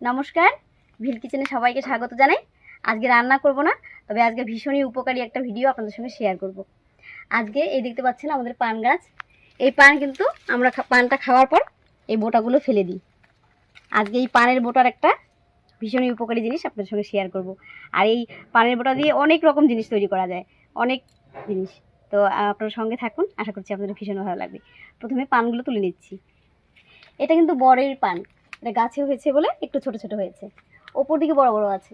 নমস্কার। ভিল কিচেনে সবাইকে স্বাগত জানাই। আজকে রান্না করব না, তবে আজকে ভীষণই উপকারী একটা ভিডিও আপনাদের সঙ্গে শেয়ার করব। আজকে এই দেখতে পাচ্ছেন আমাদের পান গাছ। এই পান কিন্তু আমরা পানটা খাওয়ার পর এই বোটাগুলো ফেলে দিই। আজকে এই পানের বোটার একটা ভীষণই উপকারী জিনিস আপনাদের সঙ্গে শেয়ার করব। আর এই পানের বোটা দিয়ে অনেক রকম জিনিস তৈরি করা যায়। অনেক জিনিস। তো আপনার সঙ্গে থাকুন, আশা করছি আপনাদের ভীষণ ভালো লাগবে। প্রথমে পানগুলো তুলে নিচ্ছি। এটা কিন্তু বরের পান। এটা গাছে হয়েছে বলে একটু ছোট ছোট হয়েছে। ওপর দিকে বড় বড় আছে।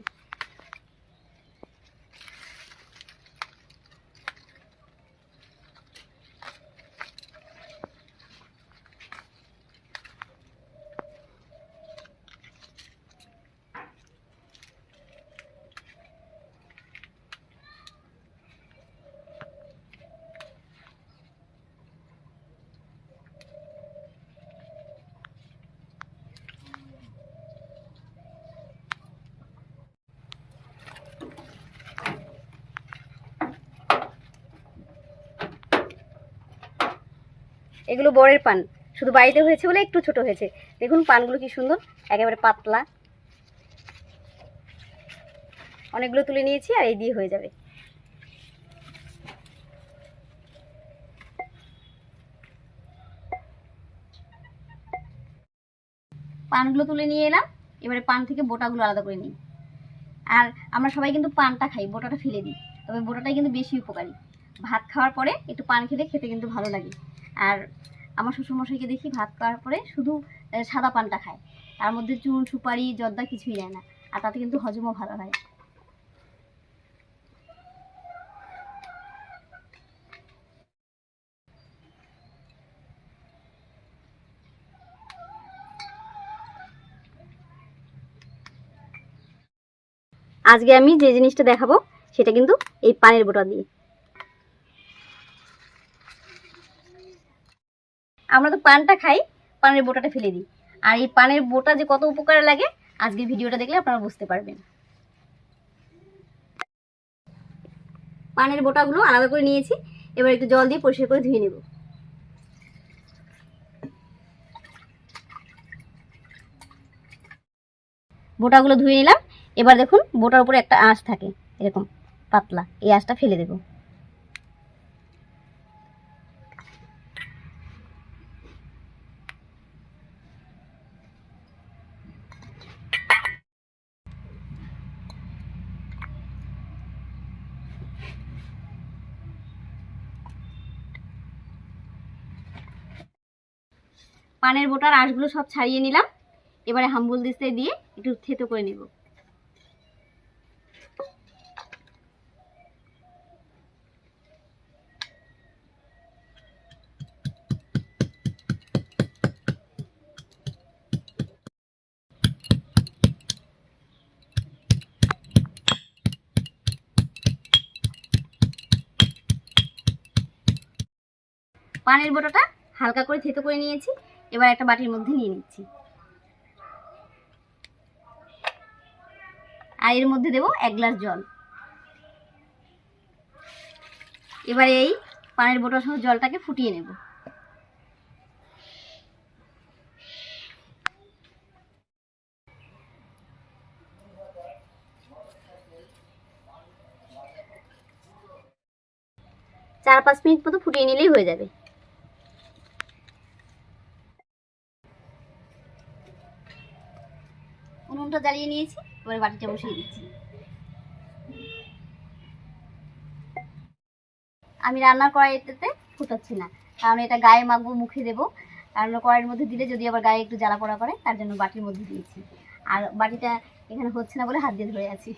এগুলো বরের পান। শুধু বাড়িতে হয়েছে বলে একটু ছোট হয়েছে। দেখুন পানগুলো কি সুন্দর। একেবারে পাতলা। অনেকগুলো তুলে নিয়েছি আর এই দিয়ে হয়ে যাবে। পানগুলো তুলে নিয়ে এলাম। এবারে পান থেকে বোটাগুলো আলাদা করে নিই। আর আমরা সবাই কিন্তু পানটা খাই, বোটাটা ফেলে দিই। তবে বোটাটাই কিন্তু বেশি উপকারী। ভাত খাওয়ার পরে একটু পান খেলে খেতে কিন্তু ভালো লাগে। আর আমার শ্বশুরমশাইকে দেখি ভাত খাওয়ার পরে শুধু সাদা পানটা খায়। তার মধ্যে চুন, সুপারি, জর্দা কিছুই নেয় না। আর তাতে কিন্তু হজমও ভালো হয়। আজকে আমি যে জিনিসটা দেখাবো, সেটা কিন্তু এই পানির বোটা দিয়ে। আমরা তো পানটা খাই, পানের বোটাটা ফেলে দিই। আর এই পানের বোটা যে কত উপকারে লাগে, আজকে ভিডিওটা দেখলে আপনারা বুঝতে পারবেন। পানের বোটাগুলো আলাদা করে নিয়েছি, এবার একটু জল দিয়ে পরিষ্কার করে ধুয়ে নেব। বোটাগুলো ধুয়ে নিলাম, এবার দেখুন বোটার উপরে একটা আঁশ থাকে, এরকম পাতলা, এই আঁশটা ফেলে দেবো। পানের বোটার আঁশগুলো সব ছাড়িয়ে নিলাম। এবারে হাম্বুল দিস্তে দিয়ে একটু থেতো করে নেব। পানের বোটাটা হালকা করে থেতো করে নিয়েছি। এবার একটা বাটির মধ্যে নিয়ে নিচ্ছি। আর এর মধ্যে দেবো এক গ্লাস জল। এবার এই পানের বোটা সহ জলটাকে ফুটিয়ে নেব। চার পাঁচ মিনিট মতো ফুটিয়ে নিলেই হয়ে যাবে। জ্বালিয়ে নিয়েছি, এবার বাটিটা বসিয়ে দিচ্ছি। আমি রান্নার কড়াইটাতে ফুটাচ্ছি না, কারণ এটা গায়ে মাখবো, মুখে দেবো। কারণ কড়াইয়ের মধ্যে দিলে যদি আবার গায়ে একটু জ্বালা পড়া করে, তার জন্য বাটির মধ্যে দিয়েছি। আর বাটিটা এখানে হচ্ছে না বলে হাত দিয়ে ধরে আছি।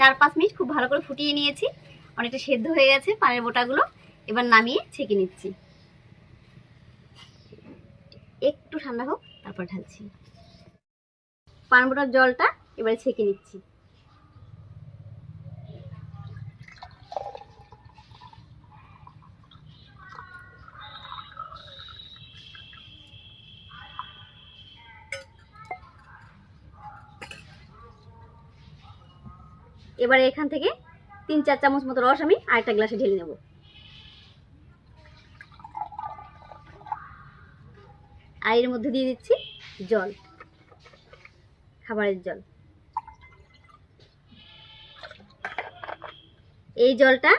চার পাঁচ মিনিট খুব ভালো করে ফুটিয়ে নিয়েছি। অনেকটা সেদ্ধ হয়ে গেছে, পানের বোটাগুলো এবার নামিয়ে ছেঁকে নিচ্ছি। একটু ঠান্ডা হোক, তারপর ঢালছি। পান বোটার জলটা এবারে ছেঁকে নিচ্ছি। এবারে এখান থেকে তিন চার চামচ মতো রস আমি আরেকটা গ্লাসে ঢেলে নেব। আর এর মধ্যে দিয়ে দিচ্ছি জল, খাবারের জল। এই জলটা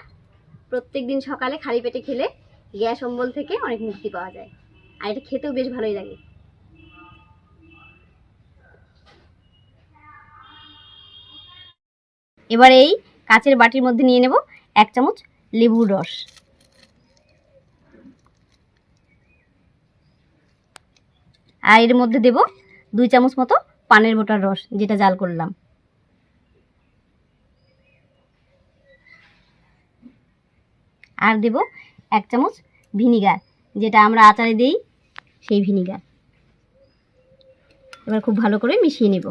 প্রত্যেক দিন সকালে খালি পেটে খেলে গ্যাস অম্বল থেকে অনেক মুক্তি পাওয়া যায়। আর এটা খেতেও বেশ ভালোই লাগে। এবার এই কাচের বাটির মধ্যে নিয়ে নেব এক চামচ লেবুর রস। আর এর মধ্যে দেব দুই চামচ মতো পানের বোটার রস, যেটা জাল করলাম। আর দেব এক চামচ ভিনিগার, যেটা আমরা আচারে দিই সেই ভিনিগার। এবার খুব ভালো করে মিশিয়ে নেব।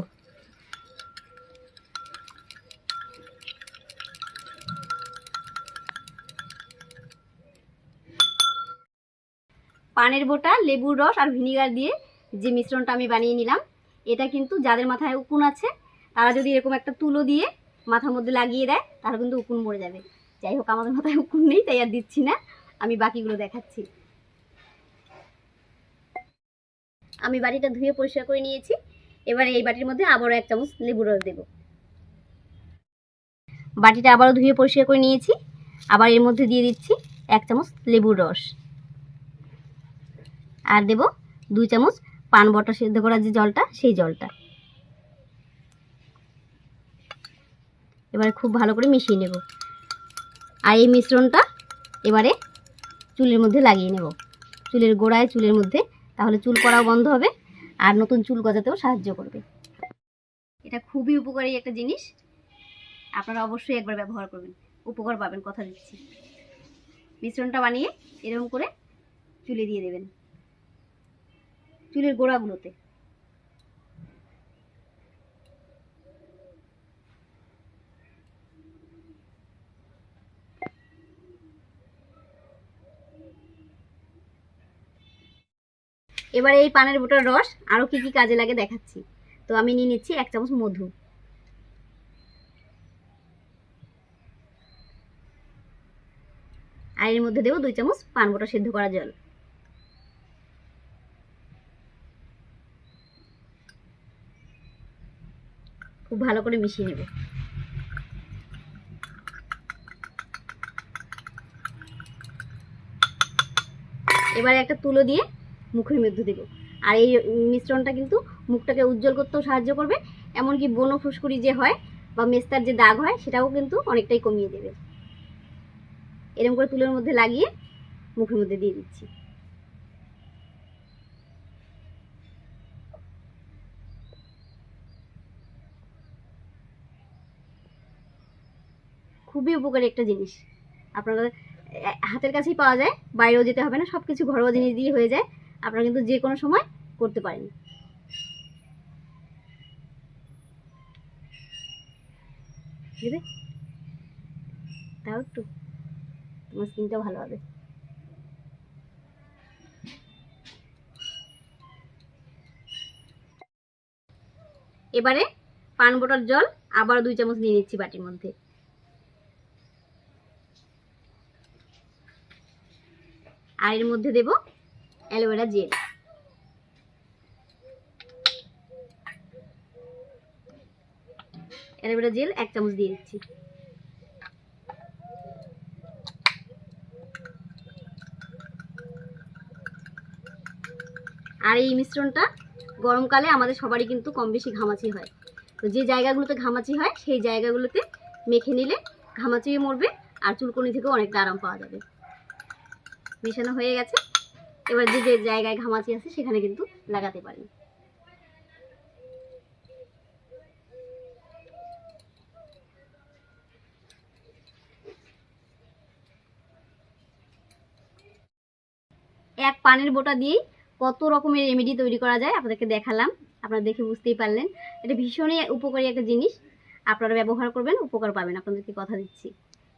পানের বোটা, লেবুর রস আর ভিনিগার দিয়ে যে মিশ্রণটা আমি বানিয়ে নিলাম, এটা কিন্তু যাদের মাথায় উকুন আছে, তারা যদি এরকম একটা তুলো দিয়ে মাথার মধ্যে লাগিয়ে দেয়, তাহলে কিন্তু উকুন মরে যাবে। যাই হোক, আমাদের মাথায় উকুন নেই, তাই আর দিচ্ছি না। আমি বাকিগুলো দেখাচ্ছি। আমি বাটিটা ধুয়ে পরিষ্কার করে নিয়েছি। এবার এই বাটির মধ্যে আবারও এক চামচ লেবুর রস দেব। বাটিটা আবারও ধুয়ে পরিষ্কার করে নিয়েছি। আবার এর মধ্যে দিয়ে দিচ্ছি এক চামচ লেবুর রস। আর দেব দুই চামচ পান বটা সেদ্ধ করা যে জলটা, সেই জলটা। এবারে খুব ভালো করে মিশিয়ে নেব। আর এই মিশ্রণটা এবারে চুলের মধ্যে লাগিয়ে নেব। চুলের গোড়ায় চুলের মধ্যে, তাহলে চুল পড়াও বন্ধ হবে আর নতুন চুল গজাতেও সাহায্য করবে। এটা খুবই উপকারী একটা জিনিস। আপনারা অবশ্যই একবার ব্যবহার করবেন। উপকার পাবেন, কথা দিচ্ছি। মিশ্রণটা বানিয়ে এরকম করে চুলে দিয়ে দেবেন। চুলের গোড়াগুলোতে। এবার এই পানের বোটার রস আরও কি কি কাজে লাগে দেখাচ্ছি। তো আমি নিয়ে নিচ্ছি এক চামচ মধু। আর এর মধ্যে দেবো দুই চামচ পান বোটা সেদ্ধ করা জল খুব ভালো করে মিশিয়ে নেব। এবারে একটা তুলো দিয়ে মুখের মধ্যে দেবো। আর এই মিশ্রণটা কিন্তু মুখটাকে উজ্জ্বল করতেও সাহায্য করবে। এমনকি বনো ফুসকুড়ি যে হয় বা মেস্তার যে দাগ হয়, সেটাও কিন্তু অনেকটাই কমিয়ে দেবে। এরকম করে তুলোর মধ্যে লাগিয়ে মুখের মধ্যে দিয়ে দিচ্ছি। খুবই উপকারী একটা জিনিস। আপনারা হাতের কাছেই পাওয়া যায়, বাইরেও যেতে হবে না সব কিছু ঘরোয়া জিনিস দিয়ে হয়ে যায়, আপনারা কিন্তু যে কোনো সময় করতে পারেন। তাও একটু। তোমার স্কিনটাও ভালো হবে। এবারে পান বোটার জল আবার দুই চামচ নিয়ে নিচ্ছি বাটির মধ্যে। আর এর মধ্যে দেব aloe vera gel. Aloe vera gel এক চামচ দিয়ে দিচ্ছি। আর এই মিশ্রণটা গরমকালে আমাদের সবারই কিন্তু কম বেশি ঘামাচি হয়। তো যে জায়গাগুলোতে ঘামাচি হয়, সেই জায়গাগুলোতে মেখে নিলে ঘামাচিও মরবে আর চুলকনি থেকেও অনেকটা আরাম পাওয়া যাবে। মেশানো হয়ে গেছে। এবার যে যে জায়গায় ঘামাচি আছে, সেখানে কিন্তু লাগাতে পারেন। এক পানের বোটা দিয়েই কত রকমের রেমেডি তৈরি করা যায়, আপনাদেরকে দেখালাম। আপনারা দেখে বুঝতেই পারলেন। এটা ভীষণই উপকারী একটা জিনিস। আপনারা ব্যবহার করবেন, উপকার পাবেন। আপনাদেরকে কথা দিচ্ছি।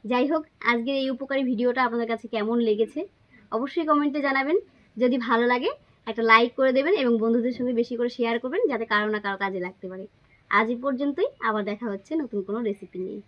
যাই হোক, আজকের এই উপকারী ভিডিওটা আপনাদের কাছে কেমন লেগেছে অবশ্যই কমেন্টে জানাবেন। যদি ভালো লাগে, একটা লাইক করে দেবেন এবং বন্ধুদের সঙ্গে বেশি করে শেয়ার করবেন, যাতে কারও না কারও কাজে লাগতে পারে। আজ পর্যন্তই, আবার দেখা হচ্ছে নতুন কোনো রেসিপি নিয়ে।